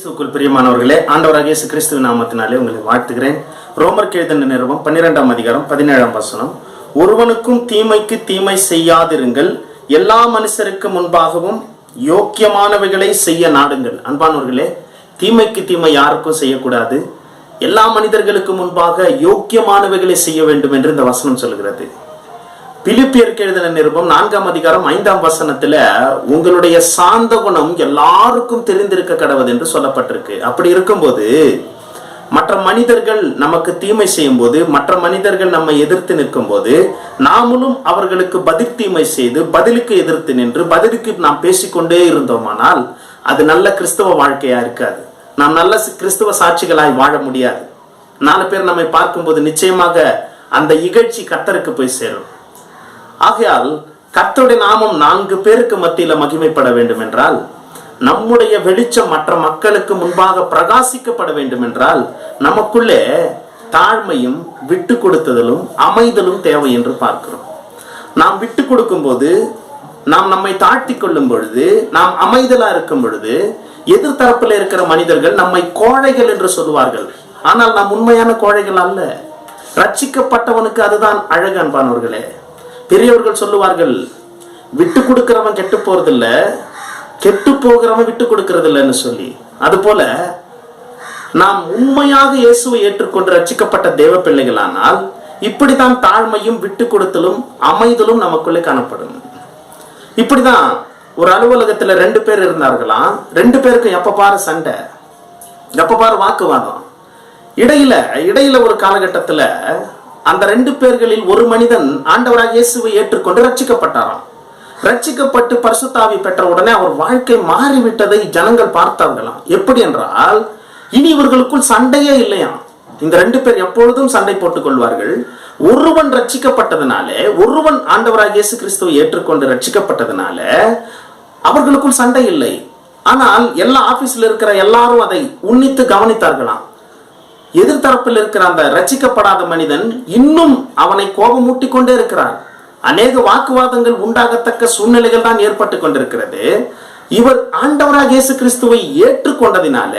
கிறிஸ்துக்குள் பிரியமானவர்களே ஆண்டவராக இயேசு நாமத்தினாலே உங்களை வாழ்த்துகிறேன். ரோமர் எழுதின நிறுவம் பன்னிரெண்டாம் அதிகாரம் பதினேழாம் வசனம். ஒருவனுக்கும் தீமைக்கு தீமை செய்யாதிருங்கள். எல்லா மனுஷருக்கு முன்பாகவும் யோக்கியமானவைகளை செய்ய நாடுங்கள். அன்பானவர்களே தீமைக்கு தீமை யாருக்கும் செய்யக்கூடாது. எல்லா மனிதர்களுக்கு முன்பாக யோக்கியமானவைகளை செய்ய வேண்டும் என்று இந்த வசனம் சொல்கிறது. பிலிப்பியருக்கு எழுதின நிருபம் நான்காம் அதிகாரம் ஐந்தாம் வசனத்துல உங்களுடைய சாந்த குணம் எல்லாருக்கும் தெரிந்திருக்க கடவுது என்று சொல்லப்பட்டிருக்கு. அப்படி இருக்கும்போது மற்ற மனிதர்கள் நமக்கு தீமை செய்யும் போது மற்ற மனிதர்கள் நம்மை எதிர்த்து நிற்கும் போது நாமளும் அவர்களுக்கு பதில் தீமை செய்து பதிலுக்கு எதிர்த்து நின்று பதிலுக்கு நாம் பேசிக்கொண்டே இருந்தோமானால் அது நல்ல கிறிஸ்தவ வாழ்க்கையா இருக்காது. நாம் நல்ல கிறிஸ்தவ சாட்சிகளாய் வாழ முடியாது. நாலு பேர் நம்மை பார்க்கும்போது நிச்சயமாக அந்த இகழ்ச்சி கத்தருக்கு போய் சேரும். ஆகையால் கர்த்தருடைய நாமம் நான்கு பேருக்கு மத்தியில மகிமைப்பட வேண்டும் என்றால் நம்முடைய வெளிச்சம் மற்ற மக்களுக்கு முன்பாக பிரகாசிக்கப்பட வேண்டும் என்றால் நமக்குள்ளே தாழ்மையும் விட்டு கொடுத்ததலும் அமைதலும் தேவை என்று பார்க்கிறோம். நாம் விட்டு கொடுக்கும்போது நாம் நம்மை தாழ்த்தி கொள்ளும் பொழுது நாம் அமைதலா இருக்கும் பொழுது எதிர்த்தரப்பில் இருக்கிற மனிதர்கள் நம்மை கோழைகள் என்று சொல்லுவார்கள். ஆனால் நாம் உண்மையான கோழைகள் அல்ல. ரட்சிக்கப்பட்டவனுக்கு அதுதான் அழகு அன்பானவர்களே. பெரியவர்கள் சொல்லுவார்கள் விட்டு கொடுக்கிறவன் கெட்டு போறதில்ல கெட்டு போகிறவன் விட்டு கொடுக்கறது இல்லைன்னு சொல்லி. அதுபோல நாம் உண்மையாக இயேசுவை ஏற்றுக்கொண்டு ரச்சிக்கப்பட்ட தேவ பிள்ளைகளானால் இப்படிதான் தாழ்மையும் விட்டு கொடுத்தலும் அமைதலும் நமக்குள்ளே காணப்படும். இப்படிதான் ஒரு அலுவலகத்துல ரெண்டு பேர் இருந்தார்களாம். ரெண்டு பேருக்கும் எப்ப பாரு சண்டை? எப்ப பாரு வாக்குவாதம்? இடையில இடையில ஒரு காலகட்டத்துல அந்த ரெண்டு பேர்களில் ஒரு மனிதன் ஆண்டவராக இயேசுவை ஏற்றுக்கொண்டு ரட்சிக்கப்பட்டாராம் ரட்சிக்கப்பட்டு பரிசுத்தாவி பெற்ற உடனே அவர் வாழ்க்கை மாறிவிட்டதை ஜனங்கள் பார்த்தார்களாம் எப்படி என்றால் இனி இவர்களுக்குள் சண்டையே இல்லையாம் இந்த ரெண்டு பேர் எப்பொழுதும் சண்டை போட்டுக் கொள்வார்கள். ஒருவன் ரட்சிக்கப்பட்டதுனாலே ஒருவன் ஆண்டவராக இயேசு கிறிஸ்துவை ஏற்றுக்கொண்டு ரட்சிக்கப்பட்டதுனால அவர்களுக்குள் சண்டை இல்லை. ஆனால் எல்லா ஆபீஸ்ல இருக்கிற எல்லாரும் அதை உன்னித்து கவனித்தார்களாம். எதிர்த்தரப்பில் இருக்கிற அந்த ரசிக்கப்படாத மனிதன் இன்னும் அவனை கோபமூட்டி கொண்டே இருக்கிறான். அநேக வாக்குவாதங்கள் உண்டாகத்தக்க சூழ்நிலைகள் தான் ஏற்பட்டு கொண்டிருக்கிறது. இவர் ஆண்டவராக இயேசு கிறிஸ்துவை ஏற்றுக்கொண்டதினால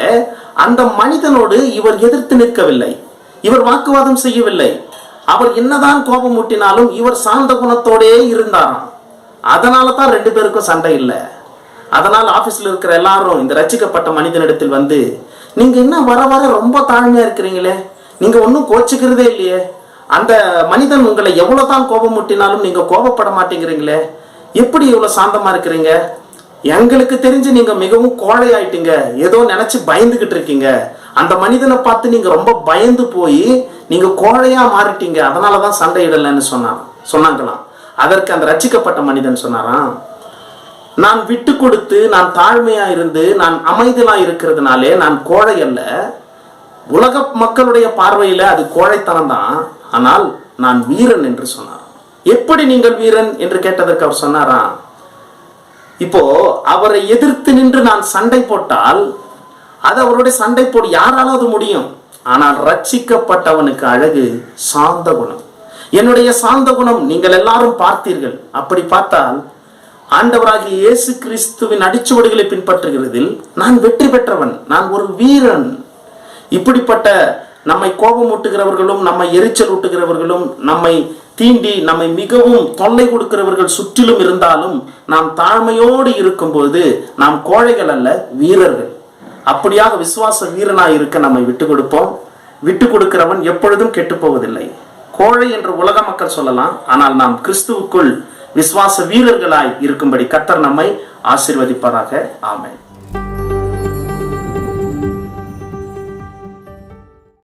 அந்த மனிதனோடு இவர் எதிர்த்து நிற்கவில்லை. இவர் வாக்குவாதம் செய்யவில்லை. அவர் என்னதான் கோபம் ஊட்டினாலும் இவர் சார்ந்த குணத்தோடே இருந்தாராம். அதனால தான் ரெண்டு பேருக்கும் சண்டை இல்லை. அதனால் ஆபீஸ்ல இருக்கிற எல்லாரும் இந்த ரட்சிக்கப்பட்ட மனிதனிடத்தில் வந்து நீங்கள் என்ன வர வர ரொம்ப தாழ்மையாக இருக்கிறீங்களே? நீங்கள் ஒன்றும் கோச்சிக்கிறதே இல்லையே. அந்த மனிதன் உங்களை எவ்வளோ தான் கோபம் முட்டினாலும் நீங்கள் கோபப்பட மாட்டேங்கிறீங்களே. எப்படி இவ்வளோ சாந்தமாக இருக்கிறீங்க? எங்களுக்கு தெரிஞ்சு நீங்கள் மிகவும் கோழை ஆயிட்டீங்க. ஏதோ நினச்சி பயந்துக்கிட்டு இருக்கீங்க. அந்த மனிதனை பார்த்து நீங்கள் ரொம்ப பயந்து போய் நீங்கள் கோழையாக மாறிட்டீங்க. அதனாலதான் சண்டை இடலைன்னு சொன்னான். சொன்னாங்களாம். அதற்கு அந்த ரட்சிக்கப்பட்ட மனிதன் சொன்னாராம் நான் விட்டு கொடுத்து நான் தாழ்மையா இருந்து நான் அமைதலா இருக்கிறதுனாலே நான் கோழை அல்ல. உலக மக்களுடைய பார்வையில அது கோழைத்தனம் தான். ஆனால் நான் வீரன் என்று சொன்னார். எப்படி நீங்கள் வீரன் என்று கேட்டதற்கு அவர் சொன்னாராம் இப்போ அவரை எதிர்த்து நின்று நான் சண்டை போட்டால் அது அவருடைய சண்டை போடு யாராலாவது முடியும்? ஆனால் ரட்சிக்கப்பட்டவனுக்கு அழகு சாந்த குணம். என்னுடைய சாந்த குணம் நீங்கள் எல்லாரும் பார்த்தீர்கள். அப்படி பார்த்தால் ஆண்டவராகிய இயேசு கிறிஸ்துவின் அடிச்சுவடுகளை பின்பற்றுகிறதில் நான் வெற்றி பெற்றவன் நான் ஒரு வீரன். இப்படிப்பட்ட நம்மை கோபமூட்டுகிறவர்களும் நம்மை எரிச்சல் ஊட்டுகிறவர்களும் நம்மை தீண்டி நம்மை மிகவும் தொல்லை கொடுக்கிறவர்கள் சுற்றிலும் இருந்தாலும் நாம் தாழ்மையோடு இருக்கும்போது நாம் கோழைகள் அல்ல வீரர்கள். அப்படியாக விசுவாச வீரனாய் இருக்க நம்மை விட்டு கொடுப்போம். விட்டு கொடுக்கிறவன் எப்பொழுதும் கெட்டு போவதில்லை. கோழை என்று உலக மக்கள் சொல்லலாம் ஆனால் நாம் கிறிஸ்துவுக்குள் விசுவாச வீரர்களாய் இருக்கும்படி கத்தர் நம்மை ஆசிர்வதிப்பதாக ஆமேன்.